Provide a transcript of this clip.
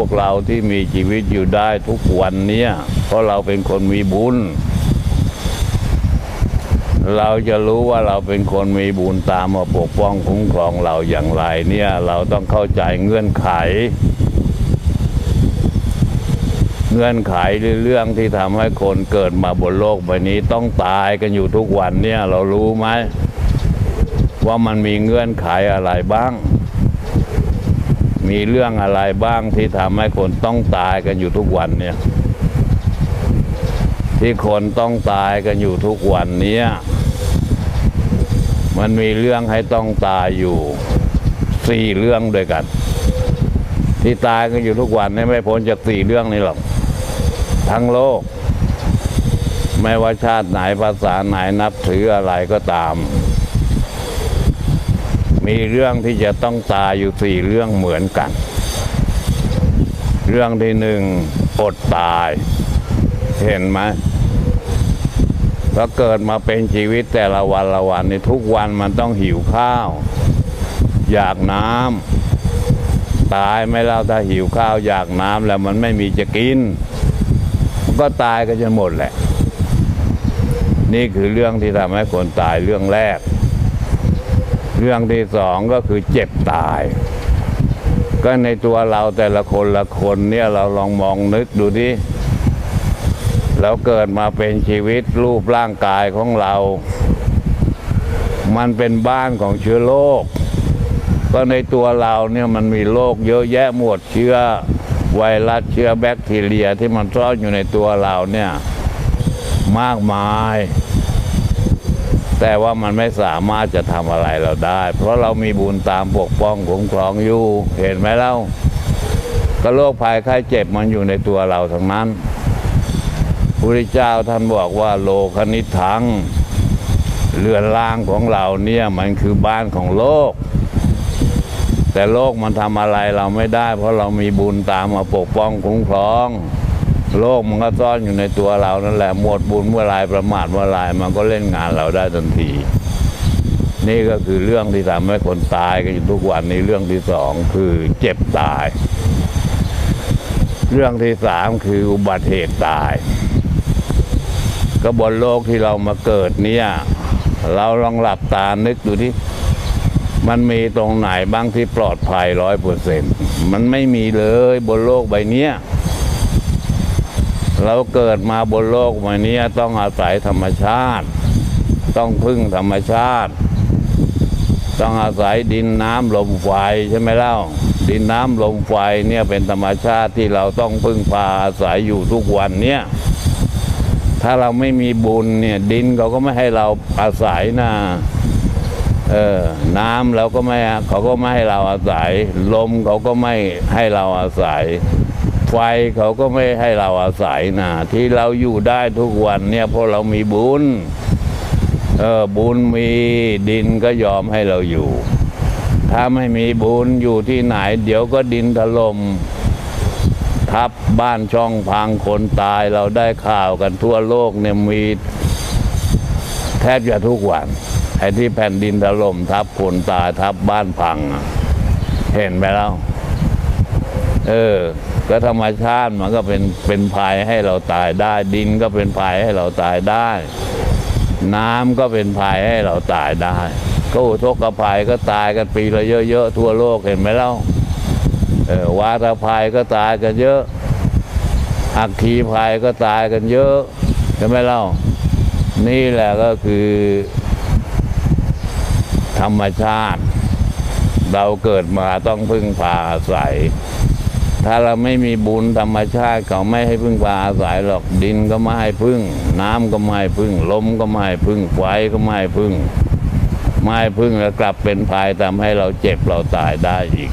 พวกเราที่มีชีวิตอยู่ได้ทุกวันเนี้ยเพราะเราเป็นคนมีบุญ เราจะรู้ว่าเราเป็นคนมีบุญตามมาปกป้องคุ้มครองเราอย่างไรเนี่ยเราต้องเข้าใจเงื่อนไข เงื่อนไขหรือเรื่องที่ทำให้คนเกิดมาบนโลกใบนี้ต้องตายกันอยู่ทุกวันเนี่ยเรารู้ไหมว่ามันมีเงื่อนไขอะไรบ้าง มีเรื่องอะไรบ้างที่ทำให้คนต้องตายกันอยู่ทุกวันเนี่ย ที่คนต้องตายกันอยู่ทุกวันเนี้ยมันมีเรื่องให้ต้องตายอยู่สี่เรื่องด้วยกัน ที่ตายกันอยู่ทุกวันนี่ไม่พ้นจากสี่เรื่องนี้หรอกทั้งโลก ไม่ว่าชาติไหนภาษาไหนนับถืออะไรก็ตาม มีเรื่องที่จะต้องตายอยู่สี่เรื่องเหมือนกัน เรื่องที่หนึ่งอดตาย เห็นไหมแล้วเกิดมาเป็นชีวิตแต่ละวันละวันในทุกวันมันต้องหิวข้าว อยากน้ำตายไม่เล่าถ้าหิวข้าวอยากน้ำแล้วมันไม่มีจะกิน มันก็ตายกันจนหมดแหละ นี่คือเรื่องที่ทำให้คนตายเรื่องแรก เรื่องที่สองก็คือเจ็บตาย ก็ในตัวเราแต่ละคนละคนเนี่ยเราลองมองนึกดูดิเราเกิดมาเป็นชีวิตรูปร่างกายของเรา มันเป็นบ้านของเชื้อโรคก็ในตัวเราเนี่ยมันมีโรคเยอะแยะหมดเชื้อไวรัสเชื้อแบคทีเรียที่มันซ่อนอยู่ในตัวเราเนี่ยมากมาย แต่ว่ามันไม่สามารถจะทำอะไรเราได้ เพราะเรามีบุญตามปกป้องคุ้มครองอยู่เห็นไหมเล่าก็โรคภัยไข้เจ็บมันอยู่ในตัวเราทั้งนั้นพระพุทธเจ้าท่านบอกว่าโลคณิทังเรือนร่างของเราเนี่ยมันคือบ้านของโลก แต่โลกมันทำอะไรเราไม่ได้ เพราะเรามีบุญตามมาปกป้องคุ้มครอง โลกมันก็ซ่อนอยู่ในตัวเรานั่นแหละหมดบุญเมื่อไรประมาทเมื่อไรมันก็เล่นงานเราได้ทันที นี่ก็คือเรื่องที่ทำให้คนตายกันอยู่ทุกวันนี้เรื่องที่สองคือเจ็บตาย เรื่องที่สามคืออุบัติเหตุตาย ก็บนโลกที่เรามาเกิดเนี่ยเราลองหลับตานึกดูที่มันมีตรงไหนบ้างที่ปลอดภัยร้อยเปอร์เซ็นต์มันไม่มีเลยบนโลกใบเนี้ย เราเกิดมาบนโลกใบนี้ต้องอาศัยธรรมชาติ ต้องพึ่งธรรมชาติ ต้องอาศัยดินน้ำลมไฟใช่ไหมเล่า ดินน้ำลมไฟเนี่ยเป็นธรรมชาติที่เราต้องพึ่งพาอาศัยอยู่ทุกวันเนี่ยถ้าเราไม่มีบุญเนี่ยดินเขาก็ไม่ให้เราอาศัยนะเออน้ำเราก็ไม่เขาก็ไม่ให้เราอาศัย ลมเขาก็ไม่ให้เราอาศัย ไฟเขาก็ไม่ให้เราอาศัยนะที่เราอยู่ได้ทุกวันเนี่ยเพราะเรามีบุญเออบุญมีดินก็ยอมให้เราอยู่ ถ้าไม่มีบุญอยู่ที่ไหน เดี๋ยวก็ดินถล่มทับบ้านช่องพังคนตายเราได้ข่าวกันทั่วโลกเนี่ยมีแทบจะทุกวันไอ้ที่แผ่นดินถล่มทับคนตายทับบ้านพัง เห็นไหมแล้ว เออ ก็ธรรมชาติมันก็เป็นเป็นภัยให้เราตายได้ ดินก็เป็นภัยให้เราตายได้ น้ำก็เป็นภัยให้เราตายได้ ก็อุทกภัยก็ตายกันปีละเยอะๆทั่วโลกเห็นไหมเล่าเออวาตภัยก็ตายกันเยอะ อัคคีภัยก็ตายกันเยอะใช่ไหมเล่า นี่แหละก็คือ ธรรมชาติ เราเกิดมาต้องพึ่งพาอาศัย ถ้าเราไม่มีบุญธรรมชาติเขาไม่ให้พึ่งพาอาศัยหรอกดินก็ไม่ให้พึ่ง น้ำก็ไม่ให้พึ่งลมก็ไม่ให้พึ่งไฟก็ไม่ให้พึ่ง ไม่ให้พึ่งแล้วกลับเป็นภัยทำให้เราเจ็บเราตายได้อีก